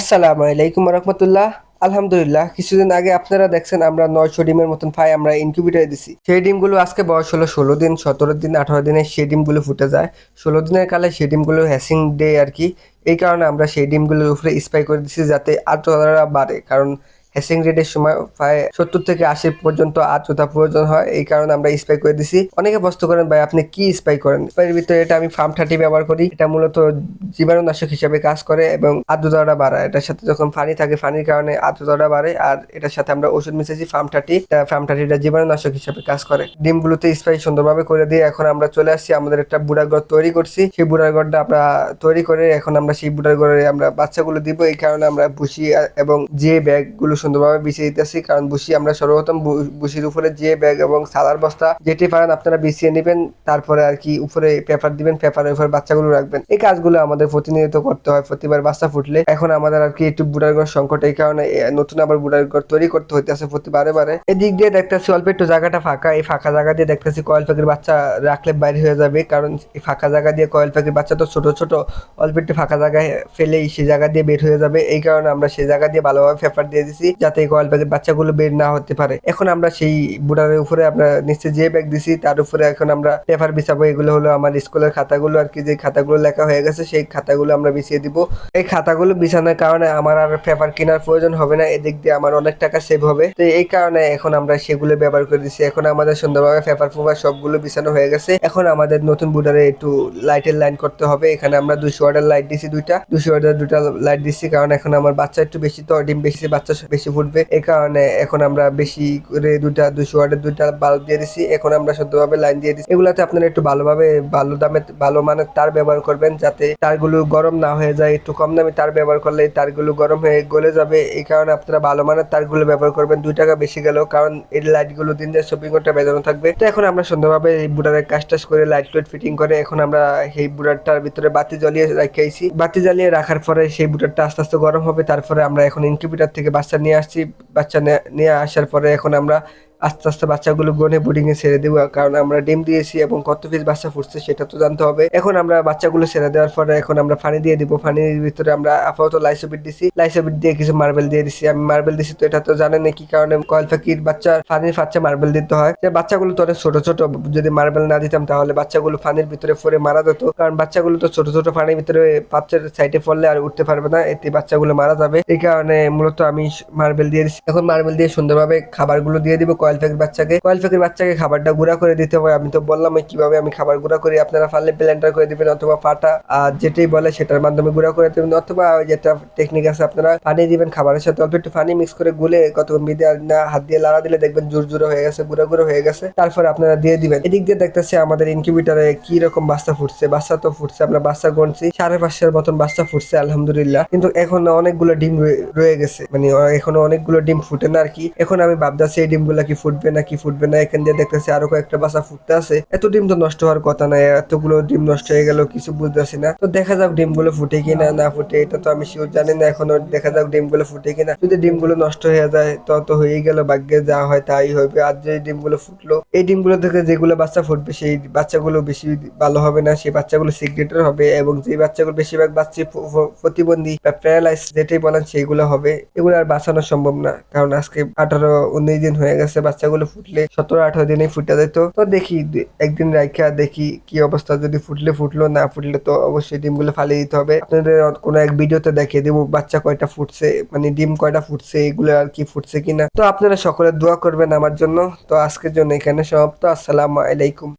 আসসালামু আলাইকুম রহমতুল্লাহ আলহামদুলিল্লাহ, কিছুদিন আগে আপনারা দেখছেন আমরা নয়শো ডিমের মতন ফাই আমরা ইনকিউবেটারে দিছি। সেই ডিমগুলো আজকে বয়স হলো ষোলো দিন, সতেরো দিন, আঠারো দিনে সেই ডিমগুলো ফুটে যায়। ষোলো দিনের কালে সেই ডিমগুলো হ্যাসিং ডে আর কি। এই কারণে আমরা সেই ডিমগুলোর উপরে স্প্রে করে দিছি যাতে আর্দ্রতা বাড়ে। কারণ হ্যাসিং রেটের সময় প্রায় সত্তর থেকে আশি পর্যন্ত আর্দ্রতা প্রয়োজন হয়। এই কারণে আমরা স্প্রে করে দিছি। অনেকে প্রশ্ন করেন, ভাই, আপনি কি স্প্রে করেন? স্প্রের ভিতরে এটা আমি ফার্ম থার্টি ব্যবহার করি। এটা মূলত জীবাণুনাশক হিসাবে কাজ করে এবং আর্দ্রতাটা বাড়ায়। এটার সাথে যখন পানি থাকে পানির কারণে আর্দ্রতাটা বাড়ে আর এটার সাথে আমরা ওষুধ মিশাইছি ফার্ম থার্টি ফার্ম থার্টিটা জীবাণুনাশক হিসাবে কাজ করে। ডিমগুলোতে স্প্রে সুন্দরভাবে করে দিয়ে এখন আমরা চলে আসছি। আমাদের একটা ঘর তৈরি করছি। সেই বুড়ার ঘরটা আমরা তৈরি করে এখন আমরা সেই ঘরে আমরা বাচ্চাগুলো দিব। এই কারণে আমরা বুসি এবং যে ব্যাগগুলো সুন্দরভাবে বিছিয়ে দিতেছি। কারণ বুসি আমরা সর্বপ্রথম বুসির উপরে যে ব্যাগ এবং সালার বস্তা যেটি পারেন আপনারা বিছিয়ে নেবেন, তারপরে আর কি উপরে পেপার দিবেন পেপারের উপরে বাচ্চাগুলো রাখবেন। এই কাজগুলো আমাদের প্রতিনিয়ত করতে হয়, প্রতিবার বাচ্চা ফুটলে। এখন আমাদের আর কি একটু বুড়ার ঘর সংকট এই কারণে নতুন আবার বুড়ার ঘর তৈরি করতে হইতেছে প্রতিবারে বারে। এদিক দিয়ে দেখতেছি অল্প একটু জায়গাটা ফাঁকা। এই ফাঁকা জায়গা দিয়ে দেখতেছি কয়েল পাখির বাচ্চা রাখলে বাইরে হয়ে যাবে। কারণ এই ফাঁকা জায়গা দিয়ে কয়েল পাখির বাচ্চা তো ছোট ছোট, অল্প একটু ফাঁকা জায়গায় ফেলেই সেই জায়গা দিয়ে বের হয়ে যাবে। এই কারণে আমরা সেই জায়গা দিয়ে ভালোভাবে পেপার দিয়ে দিছি। যাতে কয়েল পাখির বাচ্চাগুলো বের না হতে পারে। এখন আমরা সেই বুড়ার উপরে আমরা নিচে যে ব্যাগ দিছি, তার উপরে এখন আমরা পেপার বিছাবো। এগুলো হলো আমার স্কুলের খাতাগুলো আর কি, যে খাতাগুলো লেখা হয়ে গেছে, সেই খাতাগুলো আমরা বিছিয়ে দিব। এই খাতাগুলো বিছানোর কারণে আমার আর পেপার কেনার প্রয়োজন হবে না। এদিক দিয়ে আমার অনেক টাকা সেভ হবে। তো এই কারণে এখন আমরা সেগুলো ব্যবহার করে দিচ্ছি এখন আমাদের সুন্দরভাবে পেপার ফুপার সবগুলো বিছানো হয়ে গেছে। এখন আমাদের নতুন বুডারে একটু লাইটের লাইন করতে হবে। এখানে আমরা দুশো ওয়াটের লাইট দিছি দুইটা। দুশো ওয়াটের দুটা লাইট দিচ্ছি কারণ এখন আমার বাচ্চা একটু বেশি, তো ডিম বেশি, বাচ্চা বেশি ফুটবে। এই কারণে এখন আমরা বেশি করে দুটা দুশো ওয়াটের দুইটা বাল্ব দিয়ে দিছি। এখন আমরা শুদ্ধভাবে লাইন দিয়ে দিচ্ছি এগুলাতে আপনারা একটু ভালোভাবে ভালো দামে, ভালো মানের তার ব্যবহার করবেন যাতে তারগুলো গরম না হয়ে যায়। একটু কম দামে তার ব্যবহার করলে তারগুলো গরম হয়ে গলে যাবে। এই কারণে আপনারা ভালো মানের তারগুলো ব্যবহার করবেন। দুই টাকা বেশি গেলেও, কারণ এই লাইটগুলো দিন দিয়ে শপিং করতে বেজানো থাকবে। তো এখন আমরা সুন্দরভাবে এই বুড়ারের কাজ টাজ করে লাইট লাইট ফিটিং করে এখন আমরা এই বুড়ারটার ভিতরে বাতি জ্বালিয়ে রাখিয়েছি বাতি জ্বালিয়ে রাখার পরে সেই বুড়ারটা আস্তে আস্তে গরম হবে। তারপরে আমরা এখন ইনকিউবেটার থেকে বাচ্চা নিয়ে আসছি বাচ্চা নিয়ে আসার পরে এখন আমরা আস্তে আস্তে বাচ্চাগুলো গনে বোর্ডিং এ ছেড়ে দেবো, কারণ আমরা ডিম দিয়েছি এবং কত পিস বাচ্চা ফুটছে সেটা তো জানতে হবে। এখন আমরা বাচ্চাগুলো ছেড়ে দেওয়ার পরে এখন আমরা ফানি দিয়ে দিব। পানির ভিতরে আমরা আপাতত লাইসোবিট দিছি। লাইসোবিট দিয়ে কিছু মার্বেল দিয়ে দিছি। আমি মার্বেল দিছি তো এটা তো জানেন কি কারণে কয়েল পাখির বাচ্চা পানির বাচ্চা মার্বেল দিতে হয়। যে বাচ্চাগুলো তো অনেক ছোট ছোট, যদি মার্বেল না দিতাম তাহলে বাচ্চাগুলো পানির ভিতরে পড়ে মারা যেত। কারণ বাচ্চাগুলো তো ছোট ছোট পানির ভিতরে পাত্রের সাইডে পড়লে আর উঠতে পারবে না, এতে বাচ্চাগুলো মারা যাবে। এই কারণে মূলত আমি মার্বেল দিয়ে দিচ্ছি এখন মার্বেল দিয়ে সুন্দরভাবে খাবারগুলো দিয়ে দিব, কয়েল পাখির বাচ্চাকে, কয়েল বাচ্চাকে খাবারটা গুঁড়া করে দিতে হবে। আমি তো বললাম কীভাবে আমি খাবার গুঁড়া করি, আপনারা পারলে ব্লেন্ডার করে দিবেন অথবা পাটা আর যেটাই বলে সেটার মাধ্যমে গুঁড়া করে দেবেন, অথবা যেটা টেকনিক আছে আপনারা পানি দিবেন খাবারের সাথে, অল্প একটু পানি মিক্স করে গুলে কতক্ষণ বিদে না, হাত দিয়ে লাড়া দিলে দেখবেন জোর জোরে হয়ে গেছে, গুঁড়ো গুঁড়ো হয়ে গেছে। তারপরে আপনারা দিয়ে দিবেন। এদিক দিয়ে দেখতেছি আমাদের ইনকিউবেটারে কি রকম বাচ্চা ফুটছে, বাচ্চা তো ফুটছে, আমরা বাচ্চা গণছি সাড়ে পাঁচশোর মতন বাচ্চা ফুটছে, আলহামদুলিল্লাহ। কিন্তু এখন অনেকগুলো ডিম রয়ে- রয়ে গেছে মানে এখনও অনেকগুলো ডিম ফুটে না আর কি। এখন আমি ভাবতেছি এই ডিমগুলো কি ফুটবে না, কি ফুটবে না, এখান দিয়ে দেখতেছি আরও কয়েকটা বাচ্চা ফুটতে আছে। এত ডিম তো নষ্ট হওয়ার কথা না এতগুলো ডিম নষ্ট হয়ে গেল, কিছু বুঝতেছি না। তো দেখা যাক ডিমগুলো ফুটে কিনা, না ফুটে, এটা তো আমি শিওর জানি না, এখনও দেখা যাক ডিমগুলো ফুটে কিনা। যদি ডিমগুলো নষ্ট হয়ে যায়, তো তো হয়েই গেল, ভাগ্যে যা হয় তাই হবে। আর যে ডিমগুলো ফুটলো, এই ডিমগুলো থেকে যেগুলো বাচ্চা ফুটবে, সেই বাচ্চাগুলো বেশি ভালো হবে না, সেই বাচ্চাগুলো সিগারেটের হবে এবং যে বাচ্চাগুলো বেশিরভাগ বাচ্চা প্রতিবন্ধী, বা প্যারালাইজ যেটাই বলেন সেইগুলো হবে। এগুলো আর বাঁচানো সম্ভব না, কারণ আজকে আঠারো, উনিশ দিন হয়ে গেছে বাচ্চাগুলো ফুটলে সতেরো, আঠারো দিনে ফুটে যেত তো দেখি একদিন রাইখা দেখি কি অবস্থা, যদি ফুটলে ফুটলো, না ফুটলে তো অবশ্যই ডিমগুলো ফালিয়ে দিতে হবে। আপনাদের কোনো এক ভিডিওতে দেখিয়ে দেবো, বাচ্চা কয়টা ফুটছে মানে ডিম কয়টা ফুটছে, এগুলো আর কি ফুটছে কিনা। তো আপনারা সকলে দোয়া করবেন আমার জন্য। তো আজকের জন্য এখানে সমাপ্ত। আসসালামু আলাইকুম।